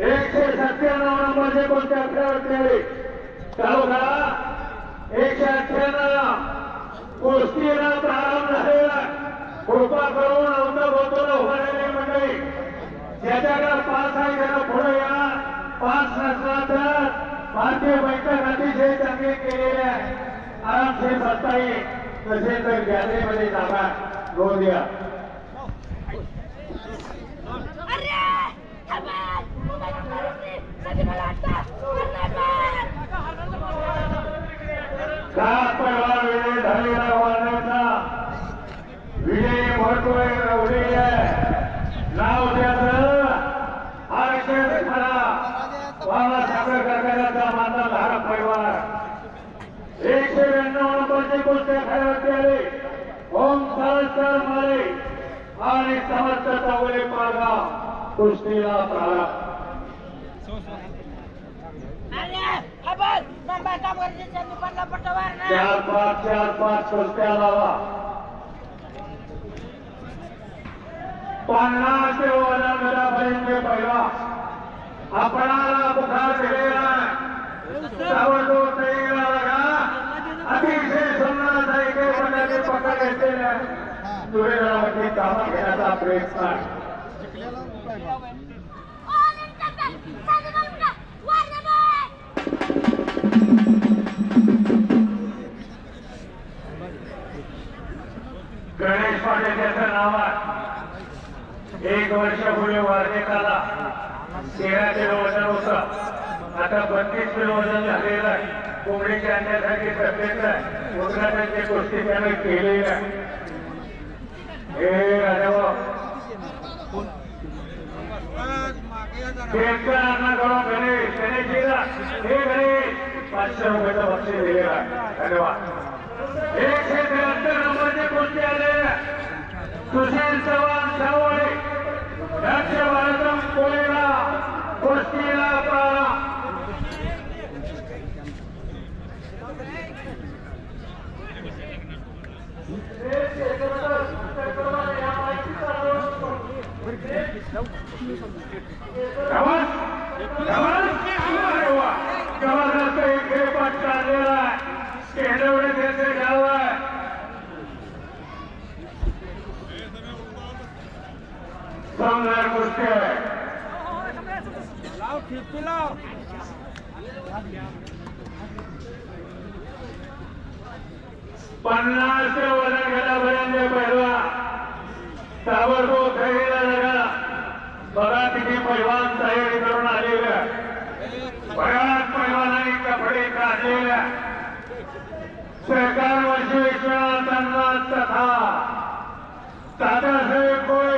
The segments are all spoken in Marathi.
एकशे सत्त्याण्णव नंबरचे कोणते अठरावरती चालू करा एकशे अठ्ठ्याण्णव. कुस्तीला प्रारंभ झालेला. कृपा करून नव्हतं बोलतो उभारलेली मंडळी ज्याच्याकडे पास आहे त्याला पुढे या. पास नसला तर भारतीय बैठक अतिशय चांगली केलेली आहे. आरामशीर बसता येईल तसेच गॅलरीमध्ये जागा द्या अरे थांबा मोबाईल नंबर कधी मला आता सात पैलवान झालेला वाढण्याचा विजयी महत्त्व एवढी नाव त्याचं आरक्षण खरा बाबासाहेब कारखान्याचा माझा धारक परिवार एकशे ब्याण्णव नंबरचे कुस्त्या आले ओम सरस्तर मारे आणि समर्थ चावले पारगा कुस्तीला प्रारंभ चार पाच चार पाच कुस्त्या लावा. पन्नास वजा घरापर्यंत पहिला आपणाला बुखार दिलेला अतिशय सुंदर साहित्य पदाचे पकड घेतलेल्या तुरेगावाची कामं घेण्याचा प्रयत्न आहे. गणेश नावात त्याचं नाव आहे. एक वर्षापूर्वी वार्षिकाला तेरा किलो वजन होतं आता बत्तीस किलो वजन झालेलं आहे. कोंबडीच्या अंड्यासाठी तब्येत आहे. उद्घाटनची गोष्टी त्याने केलेली आहे हे राजाभाऊ. अण्णाकडून गणेश गणेशजीला. हे गणेश पाचशे रुपयाचं बक्षीस दिलेलं आहे. धन्यवाद. एकशे त्र्याहत्तर नंबरचे कोणते आले? सुशील चव्हाण सावळे दक्ष भारतम कोळेला कुस्तीला प्रारंभ धवन धवन अरे वा जबरदस्त एक खेळपट चाललेला आहे केंद्रवडे त्याचे डाव आहे समजा गोष्टी आहे पन्नास ते वजन घरापर्यंत पहिला ताबडतोब खेळला जागा बघा तिथे पैलवान तयारी करून आलेल्या बऱ्याच पैलवानांनी कपडे काढलेल्या सरकार वर्षी विश्वनाथांना तथा. दादासाहेब कोळी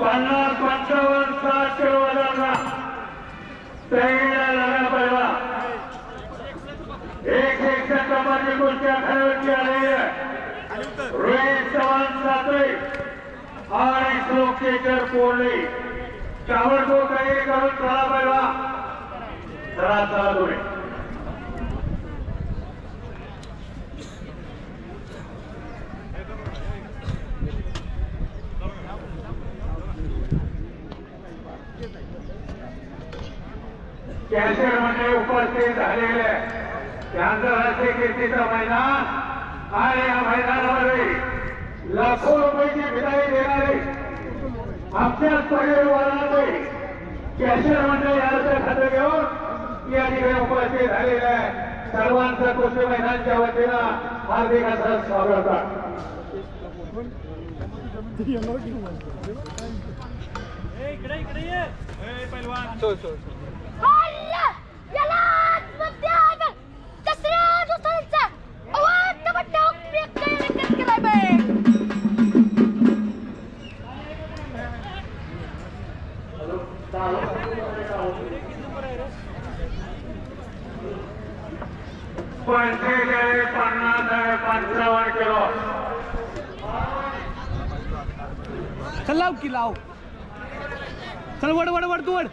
पन्नास पंचावन्न साठ किलो वजनला तयारीला एक एकशे नंबरची कुस्त्या खेळाची आलेली आहे. रोहित चव्हाण सातवे आणि कोरडे ताबडतोब करून चला पहिला चला चला तुम्ही कॅशरमध्ये उपस्थित झालेले आंतरराष्ट्रीय कीर्तीचा मैदान आणि या मैदानामध्ये. लाखो रुपयाची विदाई देणारे आमच्या परिवाराचे कॅशर मंडळ याचं खातं घेऊन या ठिकाणी उपस्थित झालेले आहे सर्वांचं कृषी महिलांच्या वतीनं हार्दिक असं स्वागत. आहे Allah! चल लाव की लाव. चल वड वड वड तू वड.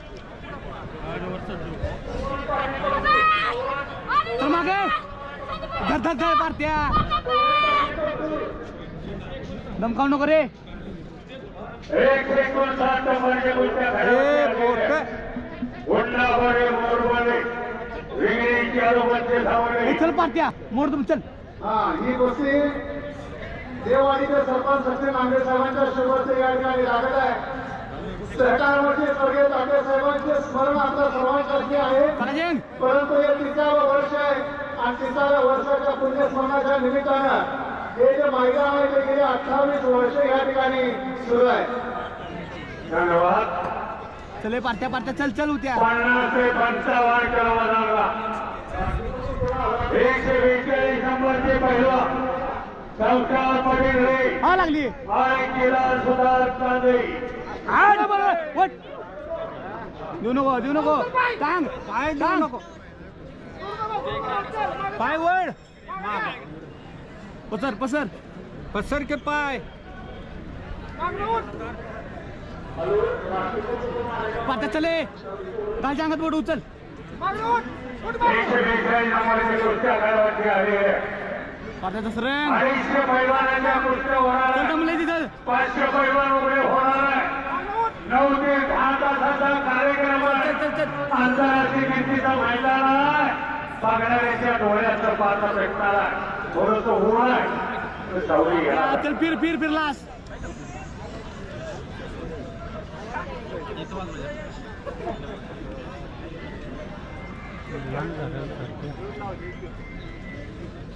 चल मागे. धर धर धर पारत्या दमकावू नको रे. चल पारत्या मोर तुम चल. हा ही गोष्टी देववाडीचे सरपंच सचिन आंबे साहेबांच्या शुभचे या ठिकाणी लागत आहे. मंत्री स्वर्गीय ताटे साहेबांचे स्मरण आपल्या सर्वांसाठी आहे. परंतु हे तिसरावं वर्ष आहे आणि तिसऱ्या वर्षाच्या पुण्यस्मरणाच्या निमित्तानं हे जे मैदान आहे ते गेले अठ्ठावीस वर्ष या ठिकाणी सुरू आहे. धन्यवाद. चले पारत्या पारत्या चल चल उद्या. पन्नास ते पंचावन्न करावा लागला एकशे नंबरचे पहिला संस्कार पटेल रे. हा लागली. सुधार हा देऊ नको देऊ नको. टांग पाय देऊ नको. पाय वड पसर पसर. पसर के पाय. पात्या चले. गालच्या अंगात बोट उचल. अडीचशे पैलवानाच्या होणार तिथं. पाचशे पैलवान उभे होणार आहे. नऊ ते दहा तासाचा कार्यक्रम आंतरराष्ट्रीय कीर्तीचा मैदान आहे. बघणाऱ्याच्या डोळ्याचं पाहता भेटणार आहे. थोडस ऊन आहे सावली घ्या फिर फिर फिर लास.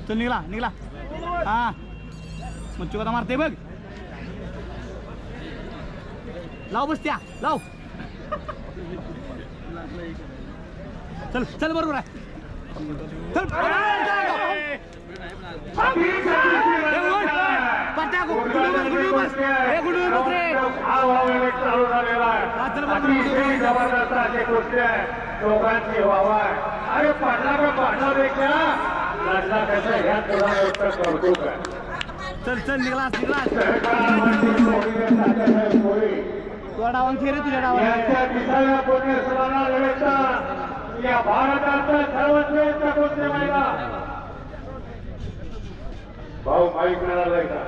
चल निघला निघला. हा. मच्छू कथा मारते बघ. लाव बसत्या लाव. चल चल बरोबर आहे. चल. बस बस. रे. चालू झालेला आहे जबरदस्त अशी कुस्ती आहे. वावा अरे पडला का ह्या कौतुक आहे चल चल तात्यासाहेब कोळी तुझ्या डावान खेळ रे तुझ्या डावान विसाव्या पुण्यस्मरणानिमित्त या भारताचं सर्वश्रेष्ठ कुस्ती मैदान भाऊ माईक मिळालाय का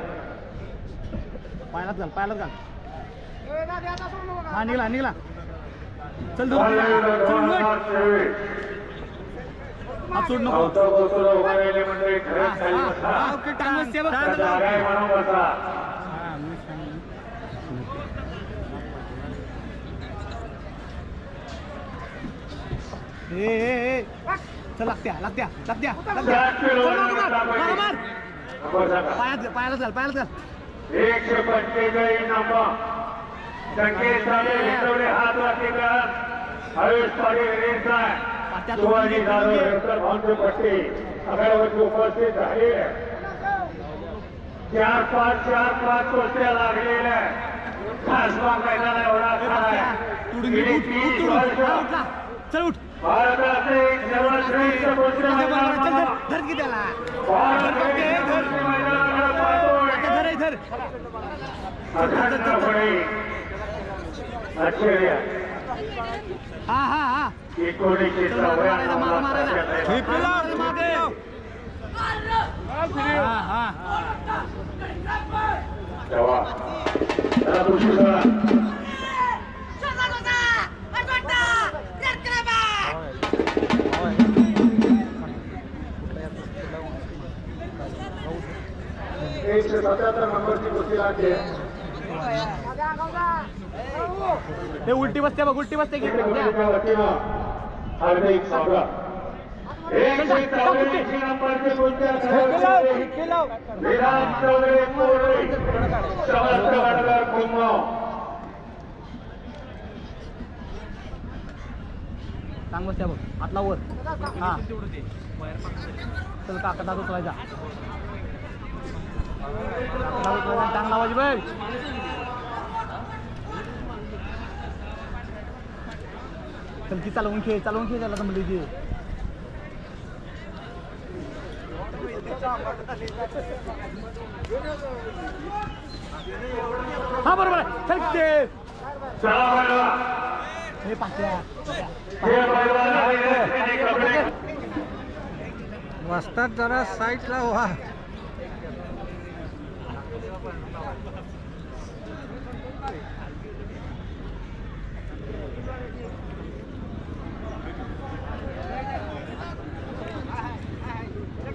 पायालाच घाल पायालाच घाल हा निघला निघला. चल चल धन्यवाद, उठ. शेळी. हात सोड नको ए चल लागत्या लागत्या लागत्या लागत्या चल. पायात पायालाच घाल पायालाच घाल एकशे पंचेचाळीस नंबर. संकेत हात वाटी करत हरीश पाटील शिवाजी जाधव पट्टी उपस्थित झाले. चार पाच चार पाच कुस्त्या लागलेल्या खासमा मैदान एवढा. वर्ष. चल उठ भारताचे सर्वश्रेष्ठ धर की त्याला. धर, धर. धर. धर हा हा हा एकोणीसशे चल मागं मारायचा मागं चौऱ्याण्णव मारायचा मागे हा हा तेव्हा त्याला पुढची सोडा. एकशे सत्याहत्तर नंबरची कुस्ती लागते हे उलटी बसते बघ उलटी बसते की. शिवसेनेच्या वतीनं हार्दिक स्वागत. एकशे चौऱ्याऐंशी नंबरचे कुस्त्या खेळाडू विराट चौधरी मोरे समस्त वडगाव कुंभाव चांग बसते बघ. हातला वर. हा. चल काका दादू उचलायचा. उचलायचा. टांग लावायची बघ चल की चालवून खेळ चालवून खेळ त्याला जमली की हा बरोबर आहे. चल ते चला बैलवा हे पाहत्या हे बैलवा आणि कपडे वस्तात जरा साईडला व्हा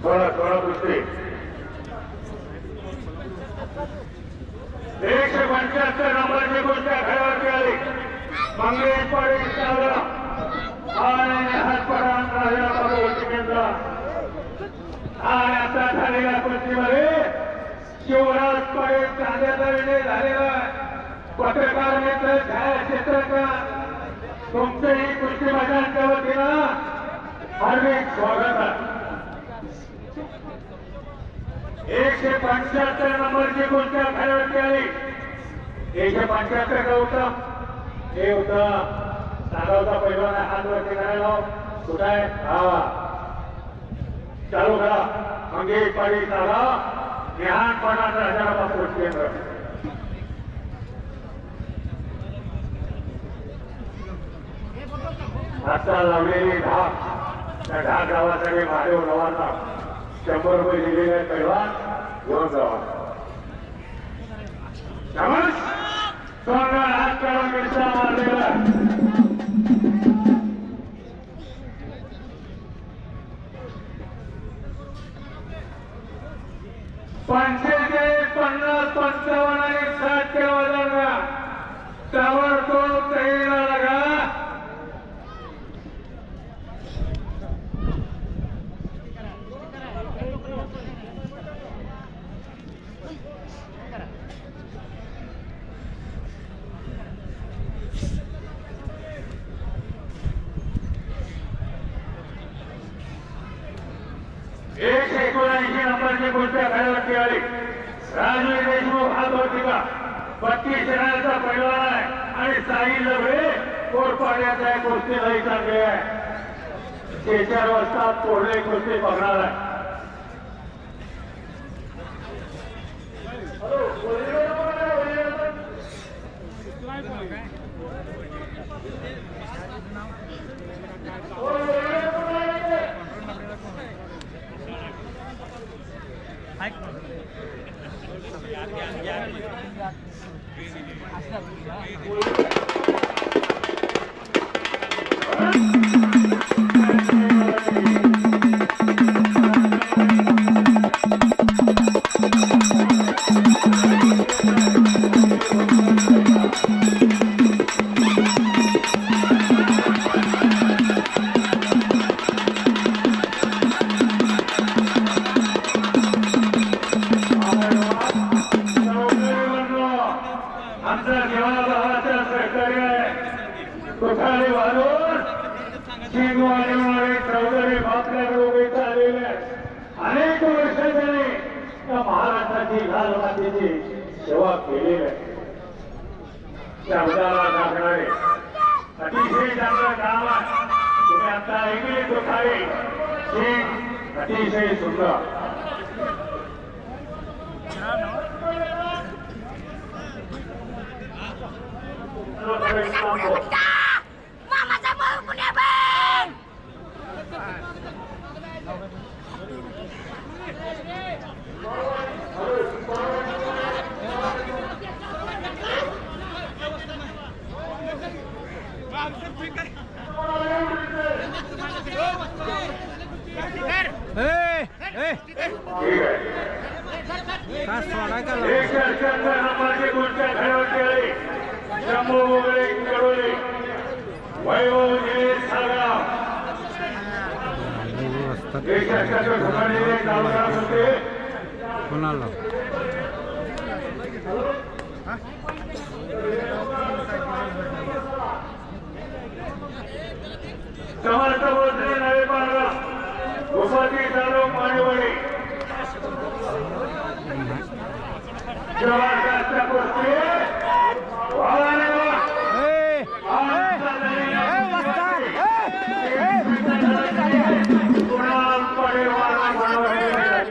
सोळा सोळा कुस्ती एकशे पंच्याहत्तर नंबरची गोष्ट खेळावरती आली. मंगेश पाडे चावला आणि हातपडा राहिला बाबू केंद्र आणि आता झालेल्या कुस्तीमध्ये शिवराज पाडे चांद्याचा विजय झालेला पत्रकार मित्र छायाचित्रकार तुमचं ही कुस्ती मैदानच्या वतीनं हार्दिक स्वागत आहे. एकशे पंच्याहत्तर नंबरची गोष्ट खेळवरती आली एकशे पंच्याहत्तर का होतं? हे होतं. सांगावचा पहिला हात वरती करायला कुठं आहे हा. चालू करा. मंगेश पाटील सांगा निहान पणात राजाराम केंद्र. आता लावलेली ढाक त्या ढाक गावासाठी महादेव गावाचा शंभर रुपये दिलेले कळवा घेऊन जावा. मारलेला पंचेचाळीस पन्नास पंचावन्न आणि साठ किलो वजनला ताबडतोब तयारीला लागा एक एकोणऐंशी नंबरची गोष्ट खेळावरती आली. राजू देशमुख हा भौतिका बत्तीस रनाचा पैलवान आहे. आणि साई लभे कोरपाड्याचा एक कुस्ती लई आहे. ते चार वाजता पोरले कुस्ती बघणार आहे Thank you. Obrigado. सेवा केलेली आहे शब्दाला टाकणारे अतिशय चांगलं काम आहे तुम्ही आता ऐकले कोठारी सिंग अतिशय सुंदर मामाचा कुणाला समर्थमंत्री नवे पारगा गोपाजी जाधव माणेवाडी जवाहरच्या गोष्टी